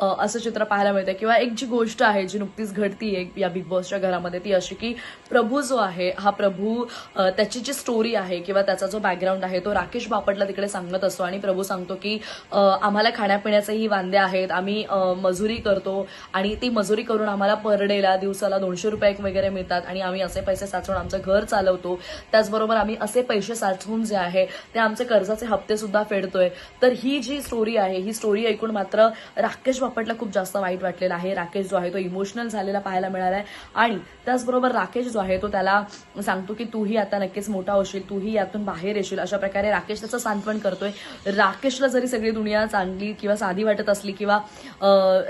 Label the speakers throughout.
Speaker 1: असं चित्र पाहायला मिळतं किंवा एक जी गोष्ट आहे जी नुकतीच घडतीये या बिग बॉसच्या घरामध्ये ती अशी की प्रभू जो आहे हा प्रभू त्याची जी स्टोरी आहे किंवा त्याचा जो बॅकग्राऊंड आहे तो राकेश बापटला तिकडे सांगत असतो. आणि प्रभू सांगतो की आम्हाला खाण्यापिण्याचेही वांदे आहेत आम्ही मजुरी करतो आणि ती मजुरी करून आम्हाला पर डेला दिवसाला दोनशे रुपये वगैरे मिळतात आणि आम्ही असे पैसे साचवून आमचं घर चालवतो. त्याचबरोबर आम्ही असे पैसे साचवून जे आहे ते आमचे कर्जाचे हप्ते सुद्धा फेडतोय. तर ही जी स्टोरी आहे ही स्टोरी ऐकून मात्र राकेश बापटला खूप जास्त वाईट वाटलेलं आहे. राकेश जो आहे तो इमोशनल झालेला पाहायला मिळाला आहे आणि त्याचबरोबर राकेश जो आहे तो त्याला सांगतो की तूही आता नक्कीच मोठा होशील तूही यातून बाहेर येशील. अशा प्रकारे राकेश त्याचं सांत्वन करतोय. राकेशला जरी सगळी दुनिया चांगली किंवा साधी वाटत असली किंवा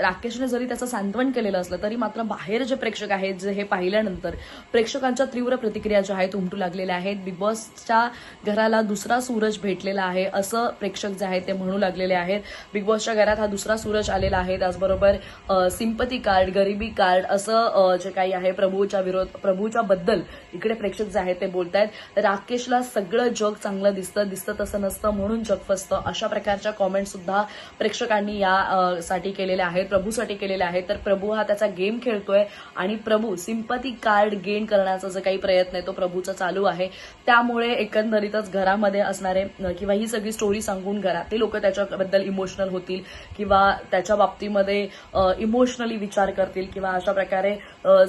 Speaker 1: राकेशने जरी त्याचं सांत्वन केलेलं असलं तरी मात्र बाहेर जे प्रेक्षक आहेत जे हे पाहिल्यानंतर प्रेक्षकांच्या तीव्र प्रतिक्रिया ज्या आहेत उमटू लागलेल्या आहेत. बिग बॉसच्या घराला दुसरा सूरज भेटलेला आहे असं प्रेक्षक जे आहेत ते म्हणू लागलेले आहेत. बिग बॉसच्या घरात हा दुसरा सूरज आलेला आहे. त्याचबरोबर सिंपती कार्ड गरिबी कार्ड असं जे काही आहे प्रभूच्या विरोध प्रभूच्या बद्दल इकडे प्रेक्षक जे आहेत ते बोलतायत. राकेशला सगळं जग चांगलं दिसतं दिसतं तसं नसतं म्हणून जग फसतं. अशा प्रकारच्या कॉमेंट सुद्धा प्रेक्षकांनी या साठी केलेल्या आहेत प्रभूसाठी केलेल्या आहेत. तर प्रभू हा त्याचा गेम खेळतोय आणि प्रभू सिंपती कार्ड गेन करण्याचा जो काही प्रयत्न आहे तो प्रभूचा चालू आहे. त्यामुळे एकंदरीतच घरामध्ये असणारे किंवा ही सगळी स्टोरी सांगून घरातली लोक त्याच्याबद्दल इमोशनल होतील किंवा त्याच्या बाबतीमध्ये इमोशनली विचार करतील किंवा अशा प्रकारे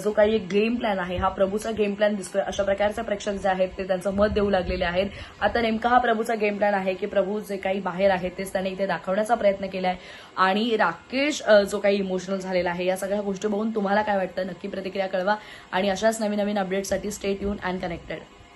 Speaker 1: जो काही एक गेम प्लॅन आहे हा प्रभूचा गेम प्लॅन दिसतोय अशा प्रकारचे प्रेक्षक जे आहेत ते त्यांचं मत देऊ लागलेले आहेत. आता नेमका हा प्रभूचा गेम प्लॅन आहे की प्रभू जे काही बाहेर आहेत तेच त्याने इथे दाखवण्याचा प्रयत्न केलाय. आणि राकेश जो काही इमोशनल झालेला आहे या सगळ्या गोष्टी बघून तुम्हाला काय वाटतं? नक्की प्रतिक्रिया कळवा. आणि अशाच नवीन नवीन अपडेटसाठी स्टेट येऊन अँड कनेक्टेड